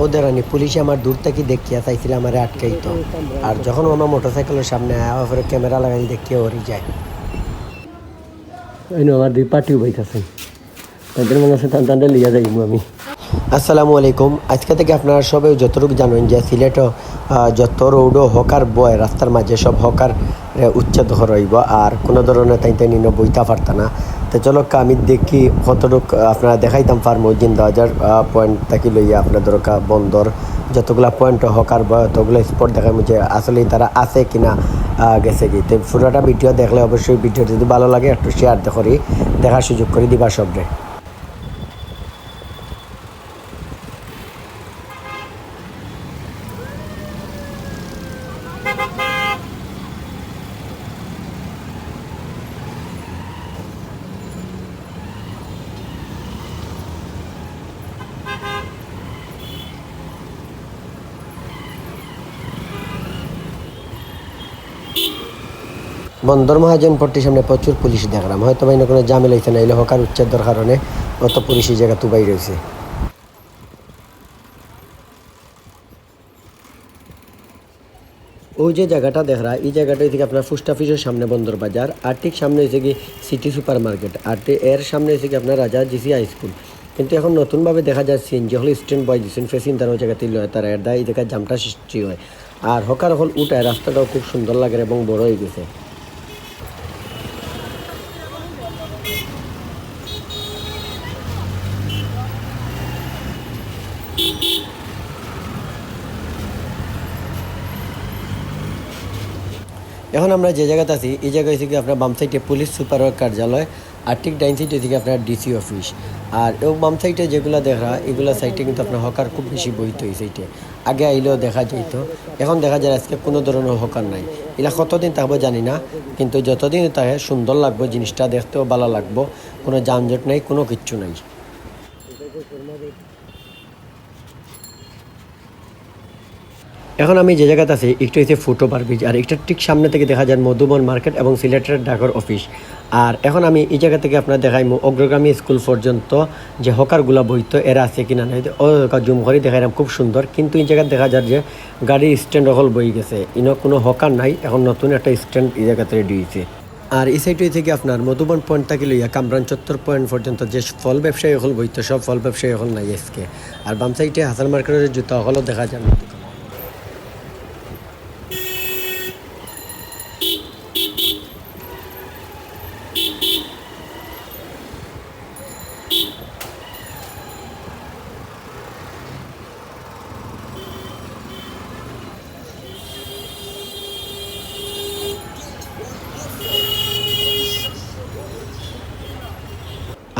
ও দেরানি পুলিশে আমার দূর থেকে দেখিয়া চাইছিল আমার আটকাইতো। আর যখন আমার মোটরসাইকেলের সামনে আয়া পরে ক্যামেরা লাগাই দেখিয়ে ওরি যায়। আমার দুই পার্টিও বইতেছেন তাদের মনে আছে লিয়া যাইব আমি। আসসালামু আলাইকুম। আজকে থেকে আপনারা সবাই যতটুকু জানেন যে সিলেটও যত রোডও হকার বয় রাস্তার মাঝে সব হকার উচ্ছেদ হরইব। আর কোনো ধরনের তাই তাই নিন বইতা পারতা না। তো চলো আমি দেখি কতটুকু আপনারা দেখাইতাম পারব জিন্দা হাজার পয়েন্ট থাকি লইয়া আপনাদের কা- বন্দর। যতগুলা পয়েন্ট হকার বয় ততগুলো স্পট দেখা যে আসলেই তারা আছে কিনা গেছে কি। তো পুরোটা ভিডিও দেখলে অবশ্যই ভিডিও যদি ভালো লাগে, একটু শেয়ার করি, দেখার সুযোগ করে দিবা সবরে। বন্দর মহাজন পট্টির সামনে প্রচুর পুলিশ দেখলাম। হয়তো বা কোনো জামিল না এলে হকার উচ্ছেদর কারণে অত পুলিশ এই জায়গা তুবাই রয়েছে ওই যে জায়গাটা দেখরা, এই জায়গাটা থেকে আপনার পোস্ট অফিসের সামনে বন্দর বাজার, আর ঠিক সামনে হয়েছে কি সিটি সুপার মার্কেট আর এর সামনে হয়েছে কি আপনার রাজা জিসি হাই স্কুল। কিন্তু এখন নতুনভাবে দেখা যাচ্ছে যে হল স্ট্যান্ড বয় দিচ্ছেন ফেসিন তার ওই জায়গাতে লয় তার এর দায়, এই জায়গায় জামটা সৃষ্টি হয়। আর হকার হল উঠায় রাস্তাটাও খুব সুন্দর লাগে এবং বড় হয়ে গেছে। এখন আমরা যে জায়গাতে আছি, এই জায়গায় থেকে আপনার বাম সাইডে পুলিশ সুপারের কার্যালয় আর ঠিক ডাইন সাইডে থেকে আপনার ডিসি অফিস। আর ও বাম সাইডে যেগুলো দেখা, এগুলো সাইডে কিন্তু আপনার হকার খুব বেশি বইতো এই সাইডে আগে আইলেও দেখা যেত এখন দেখা যায় আজকে কোনো ধরনের হকার নাই। এগুলা কতদিন থাকব জানি না, কিন্তু যতদিন থাকে সুন্দর লাগবে, জিনিসটা দেখতেও ভালো লাগবো, কোনো যানজট নাই, কোনো কিচ্ছু নাই। এখন আমি যে জায়গাতে আছি, একটু হচ্ছে ফুটো ব্রিজ আর একটার ঠিক সামনে থেকে দেখা যায় মধুবন মার্কেট এবং সিলেটের ডাকর অফিস আর এখন আমি এই জায়গা থেকে আপনার দেখাই অগ্রগামী স্কুল পর্যন্ত যে হকারগুলা বইতো এরা আছে কিনা ও জুম করে দেখাইলাম, খুব সুন্দর। কিন্তু এই জায়গায় দেখা যায় যে গাড়ির স্ট্যান্ড হল বই গেছে। ইন কোনো হকার নাই, এখন নতুন একটা স্ট্যান্ড এই জায়গাতে রেডি হয়েছে আর এই সাইডে থেকে আপনার মধুবন পয়েন্ট থেকে লইয়া কামরান চত্বর পয়েন্ট পর্যন্ত যে ফল ব্যবসায়ী হল বইতো সব ফল ব্যবসায়ী হল নাই আজকে। আর বাম সাইডে হাসান মার্কেটের জুতা হলও দেখা যায়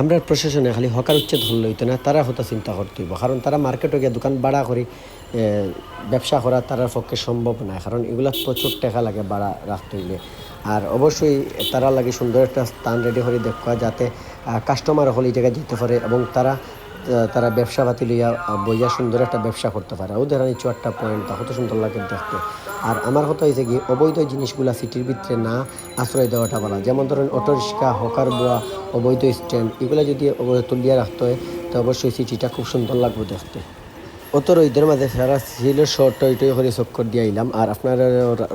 আমরা প্রশাসনে খালি হকার উচ্ছেদ হল হইতো না, তারা হতো চিন্তা করতে হইব কারণ তারা মার্কেটে গিয়ে দোকান ভাড়া করে ব্যবসা করা তারার পক্ষে সম্ভব না। কারণ এগুলা প্রচুর টাকা লাগে ভাড়া রাখতে হইলে আর অবশ্যই তারা লাগে সুন্দর একটা স্থান রেডি করে দেখা যাতে কাস্টমার হলে এই জায়গায় যেতে পারে এবং তারা তারা ব্যবসা পাতি লইয়া বইয়া সুন্দর একটা ব্যবসা করতে পারে। ওদের নিচু একটা পয়েন্ট কত সুন্দর লাগে দেখতে। আর আমার কথা হয়েছে কি, অবৈধ জিনিসগুলা সিটির ভিতরে না আশ্রয় দেওয়াটা ভালো। যেমন ধরেন, অটো রিক্সা, হকার বোয়া, অবৈধ স্ট্যান্ড এগুলো যদি তুলিয়া রাখতে হয়, তো অবশ্যই সিটিটা খুব সুন্দর লাগবে দেখতে। অত রোদের মাঝে সারা সিলের শর্ট টই করে চক্কর দিয়ে আইলাম। আর আপনার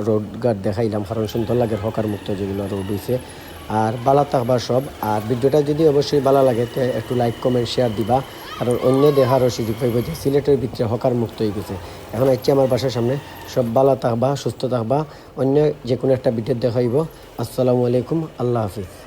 রোড গার্ড দেখাইলাম, কারণ সুন্দর লাগে হকার মুক্ত যেগুলো রোড হয়েছে আর বালা থাকবা সব। আর ভিডিওটা যদি অবশ্যই ভালো লাগে, তো একটু লাইক কমেন্ট শেয়ার দিবা। কারণ অন্য দেহারও সুযোগ পাইব যে সিলেটের ভিতরে হকার মুক্ত হয়ে গেছে। এখন হচ্ছে আমার বাসার সামনে। সব বালা থাকবা, সুস্থ থাকবা। অন্য যে কোনো একটা ভিডিও দেখাইব আসসালামু আলাইকুম। আল্লাহ হাফিজ।